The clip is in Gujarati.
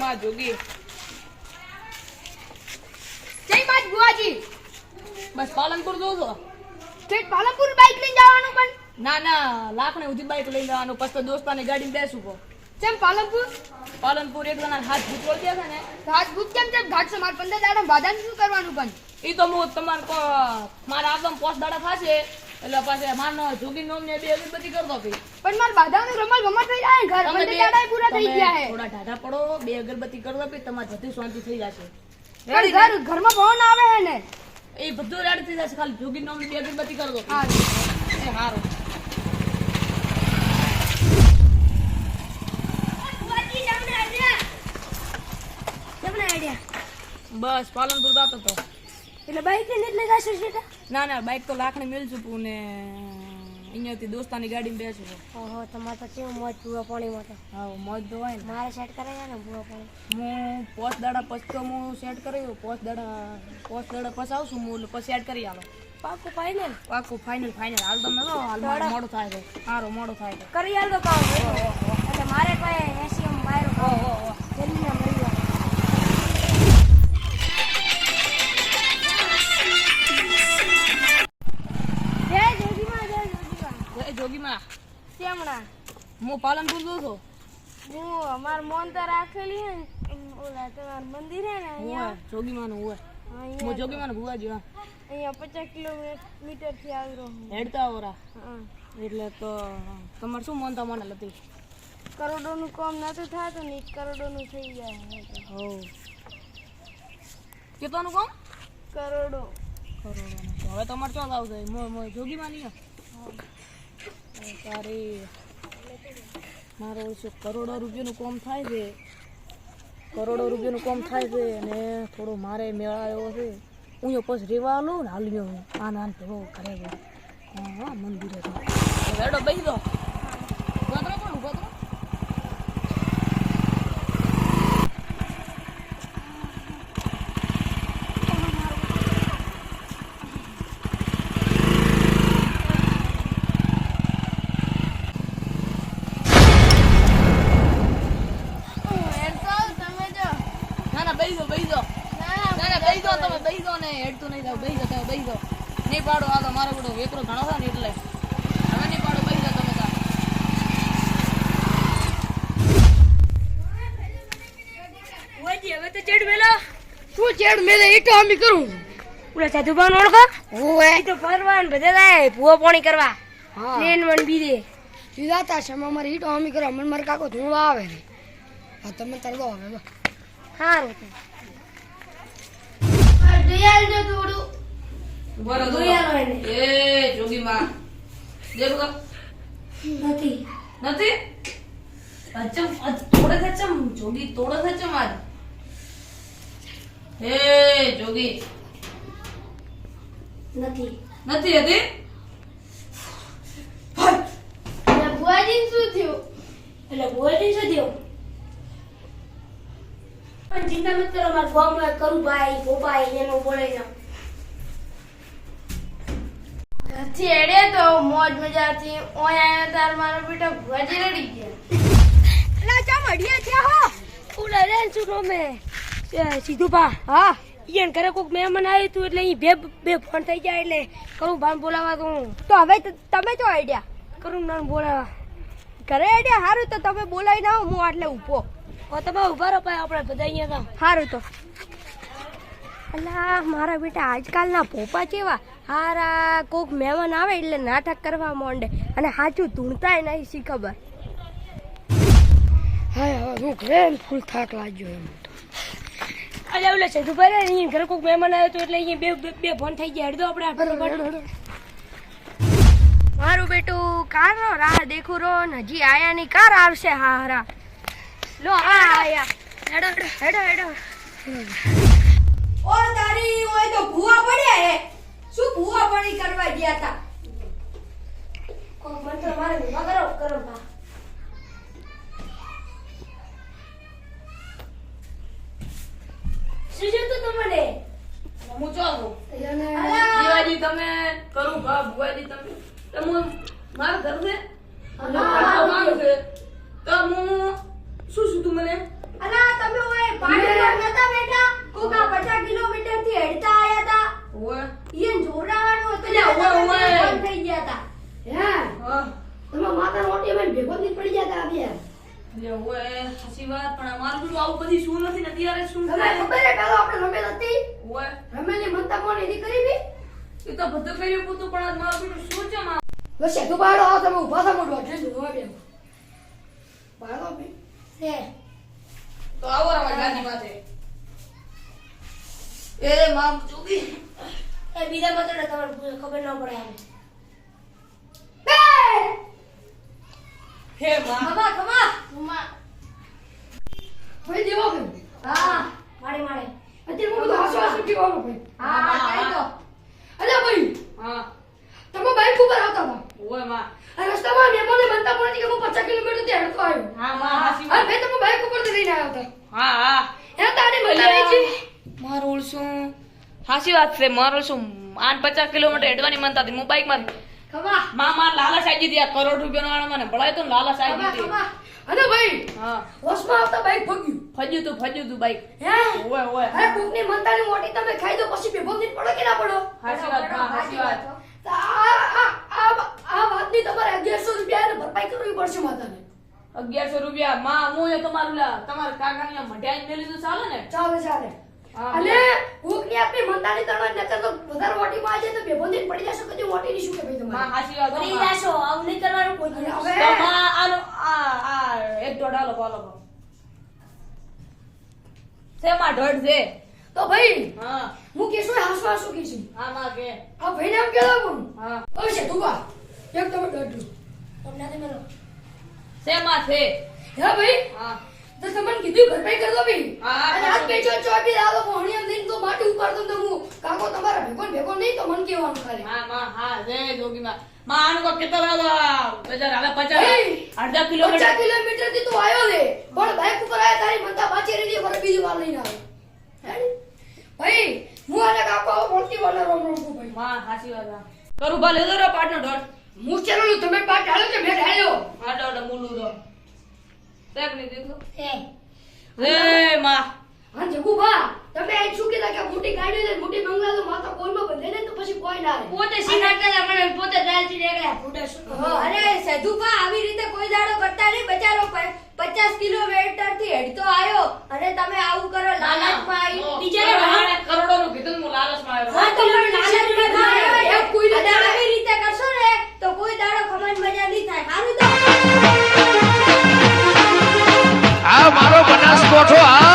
માં જોગી. જય માત ગુવાજી બસ પાલનપુર છો. ઠેઠ પાલનપુર બાઈક લઈને જવાનું પણ? ના ના લાખને ઉધી બાઈક લઈને જવાનું પછી તો દોસ્તાની ગાડીમાં બેસું કો જેમ પાલનપુર? પાલનપુર એક જણા હાથ ભૂતોળ છે ને. હાથ ભૂત કેમ છે? ઘાટ છે માર પંદર દાડા બાધાને શું કરવાનું પણ? એ તો હું તમારે મારા આગમ પોસ્ટ દાડા થશે. એટલે પાછા મારનો જોગી નોમ ને બે બધી કરતો હતી. પણ મારે બાધાનું રમલ ગમત થઈ જાય ઘર પંદર દાડા પૂરા થઈ ગયા હે. થોડા ઢાઢા પડો બે અગરબત્તી કરતો ભઈ તમાર જતી શાંતિ થઈ જશે. પણ ઘર ઘરમાં પવન આવે હે ને? એ બધું રેડી થઈ જશે ખાલી જોગી નોમ બે અગરબત્તી કરતો હા. એ હારું. બસ પાલનપુર જતો તો એટલે બાઇક ને એટલે જશે શેઠા? ના ના બાઈક તો લાખને મેલ છું ને અહીંયાથી દોસ્તાની ગાડીમાં બેસું છું. ઓહો તમારે તો કેવું મોજ પૂરા પાણીમાં તો. હા મોજ તો હોય ને. મારે સેટ કરે છે ને પૂરા પાણી. હું પોસ્ટ દાડા પછી તો હું સેટ કર્યો પોચ દાડા પોચ દાડા પછી આવશું હું પછી સેટ કરી આવો પાકું ફાઈનલ પાકું ફાઇનલ ફાઇનલ હાલ તમે તો હાલ મોડું થાય છે. સારું મોડું થાય છે. કરી આલ તો એટલે મારે કોઈ એસી એમ બહાર જલ્દી જોગીમાં. કેમણા? હું પાલનપુર જો છું. હું અમાર મોન તો રાખેલી હે ઓલા તમાર મંદિર હે ને અહીંયા? જોગીમાં જોગીમાનું હોય હું. જોગીમાં જોગીમાનું ભુવાજી અહીંયા પચાસ કિલોમીટરથી આવી રહ્યો હું હેડતા ઓરા એટલે તો તમારે શું મનતા મને હતી કરોડોનું કામ નતું થતું ને કરોડોનું થઈ જાય હો કેટલાનું કામ? કરોડો. કરોડોનું. હવે તમારે ચોથ આવશે મોય મોય જોગીમાં નહીં તારી મારો કરોડો રૂપિયાનું કોમ થાય છે. કરોડો રૂપિયાનું કોમ થાય છે અને થોડો મારે મેળાયો છે. હું એ પછી રેવા આલું ને હાલ્યો આન આન ભેગો કરે હા મંદિરે બેસી દો ઊભા તો પણ ઊભા તો તમે જો ના ના બેસી દો બેસી દો ના દો તમે બેસી દો ને હેડતું નહીં જાવ બેસી દો તમે બેસી દો નહીં પાડો આ તો મારો બધો વેકરો ઘણો છે ને એટલે. હવે નહીં પાડો બેસી દો તમે તાર ઓજી હવે તો ચેડ મેલો? શું ચેડ મેલે? એ તો અમે કરું. પૂરા સાધુબાન ઓળખો? ઓએ તો ફરવાન બધે જાય ભૂવો પાણી કરવા. હા. પ્લેન મન બીજે. સીધા તા શમા મારી ઈટો અમે કરવા મન માર કાકો ધૂણો આવે રે હા તમે તર હવે હારું થોડું. બરો એને. એ જોગી માં દેખ નથી. નથી? અચમ થોડે થચમ જોગી થોડે થચમ આજ? એ જોગી. નથી. નથી હતી? એટલે બુઆજી શું થયું? એટલે બુઆજી શું થયું? પણ ચિંતા મત કરો મારા કરું ભાઈ ગોપાઈ એનો બોલે છે. નથી એડે તો મોજ મજાથી ઓય આયા તાર મારો બેટો. ભજી રડી ગયા. ના ચા મઢિયા છે હો? ઉલા રે શું મે સીધું પા હા. ઈયન ઘરે કોક મહેમાન આવ્યું તું એટલે અહીં બે બે ફોન થઈ જાય એટલે કરું ભાન બોલાવા તું તો હવે તમે જો આઈડિયા કરું ના બોલાવા. ઘરે આઈડિયા સારું તો તમે બોલાવી ના હું આટલે ઊભો. ઓ તમે ઊભા રહો ભાઈ આપણે બધા અહીંયા સારું તો. અલા મારા બેટા આજકાલના પોપા કેવા? હારા કોક મહેમાન આવે એટલે નાટક કરવા માંડે અને સાચું ધૂણતાય નહીં શી ખબર? હા હવે હું ઘરે ફૂલ થાક લાગ્યો એમ અલે ઓલે છે ભાઈ અહીંયા ઘરે કોક મહેમાન આવ્યો તો એટલે અહીંયા બે બે- ફોન થઈ ગયા. હેડ આપણે. મારું બેટું કાર નો રાહ દેખું રો ને હજી આયા ની કાર આવશે હારા લો આ આયા હેડો હેડો હેડો ઓ તારી ઓય તો ભૂવા પડ્યા હે. શું ભૂવા પડી કરવા ગયા હતા કોણ મંત્ર મારે ઊભા કરો કરો બા. શું તું તમને? હું ચાલો છું અલા તમે કરું ભા ભુવાજી તમે. તમે મારા ઘર છે અને હા. ઘરનો છે. તો તું મને અલા તમે ઓય પાણી પર નતા બેઠા? કોકા 50 કિલોમીટરથી હેડતા આયા તા. ઓય. ઈયે જોરાવાનું હતું લે ઓય, ઓય. થઈ ગયા તા. હે હા. તમે માતા મોટી માં ભેગો જ પડી જતા બે લે ઓય સાચી વાત પણ અમારું બધું આવું બધી શું નથી ને અત્યારે શું તમે ખબર હે પેલો આપણે રમેલ હતી? ઓય. રમેલી મનતા મોની એની કરી બી? એ તો બધું કર્યું પૂતું પણ મારું બેટું શું છે માં બસ તું બાળો આવો તમે ઊભા થા મોડવા અઠે જોવા બે બાળો બી. છે તો આવો રમા ગાંધી માથે. એ મામ ચૂકી એ બીજા મતડે તમારે ખબર ન પડે આવે હે માં. ખમા ખમા. મમ્મા ભાઈ દેવો કે હા મારે મારે. અત્યારે હું બધું હાસો હાસો પીવાનો ભાઈ હા હા કહી દો અલ્યા ભાઈ હા તમે બાઈક ઉપર આવતા હતા ઓયમાં આ રસ્તામાં મેમોને બનતા પડે કે હું 50 કિલોમીટરથી હેડતો આવ્યો હા માં હાસી હા ભાઈ તમે બાઈક ઉપરથી લઈને આવ્યા હતા હા હા હે તારી મજા નહીં જી મારું શું હાસી વાત છે મારું શું આઠ પચાસ કિલોમીટર હેડવાની મનતા હતી હું બાઈકમાં માં લાલચ આવી હતી આ કરોડ રૂપિયાનો વાળો મને ભળાય તો ને લાલચ આવી ખમા હતી. ભાઈ હા. હોશમાં આવતા બાઈક ફગ્યું ફજ્યું તું ફજ્યું તું બાઈક હે? ઓય ઓય. અરે કોકની મનતાની મોટી તમે ખાઈ દો પછી બેભો નહીં પડો કે ના પડો? હાસી વાતમાં હાસી વાત. આ આ આ આ વાતની તમારે 1100 રૂપિયા ભરપાઈ કરવી પડશે માતાને. રૂપિયા? માં હું એ તમારું લા તમારા કાકાની મઢાઈ મેલી તો ચાલે ને? ચાલે ચાલે. હા. કોકની આપણી તણવા નકર તો વધારે મોટીમાં આજે તો બેભો નહીં પડી જશે કદી મોટી ની શું કે ભાઈ તમારે? હાસી વાત હો, ફરી માં. નહીં કરવાનું કોઈ હવે? તો આ આ એક દોઢ હાલો બોલો છે માં છે. તો ભાઈ હા. હું કેશું હાસુ હાસુ કીશું હા માં કે. આ ભાઈને આમ કેલા કોણ હા. હવે છે તું બા એક તમે દોઢું તમને તો મેલો. છે છે. હે ભાઈ? હા. તો તમને કીધું ભરપાઈ કરી દો ભાઈ. હા, હા, આજ પેચો ચોપી દાદો પોણી એમ લઈને તો હું કાકો તમારા ભેગો ભેગો નહીં તો મને કહેવાનું ખાલી. હા માં હા જય જોગી માં માં આનું કો કેટલો લાગો બજાર હાલે પચાસ એ! અડધા પચાસ કિલોમીટર કિલોમીટરથી તું આવ્યો રે પણ બાઈક ઉપર આયા તારી મનતા પાછી રહી ફરી બીજી વાર લઈને આવે. ભાઈ હું આને કાકો આવો બોલતી વાળા રોમ રોમ કો ભાઈ. માં હાસી વાત હા. કરું ભલે દો રો પાટનો ડોટ હું ચેલું તમે પાટ હાલો કે મેં ઢાળ્યો હા ડોટ મુલુ રો દેખની દેખો હે. રે માં. હા જગુભા તમે આ શું કીધા કે મોટી ગાડી લઈને મોટી બંગલા તો માતા કોઈમાં બંધે ને તો પછી કોઈ ના પોતે હતા મને પોતે ડાલથી નીકળ્યા ફૂટે શું? અરે સધુભા આવી રીતે કોઈ દાડો કરતા નહીં બચારો પ- પચાસ કિલોમીટરથી હેડતો આવ્યો. અને તમે આવું કરો લાલચમાં આવી બિચારા કરોડો- નું કીધું ને હું લાલચમાં આવ્યો. હા, તો મને લાલચમાં આવ્યો. એ કોઈ આવી રીતે કરશો ને તો કોઈ દાડો ખમણ મજા નહીં થાય. સારું તો. આ મારો બનાસકોઠો આ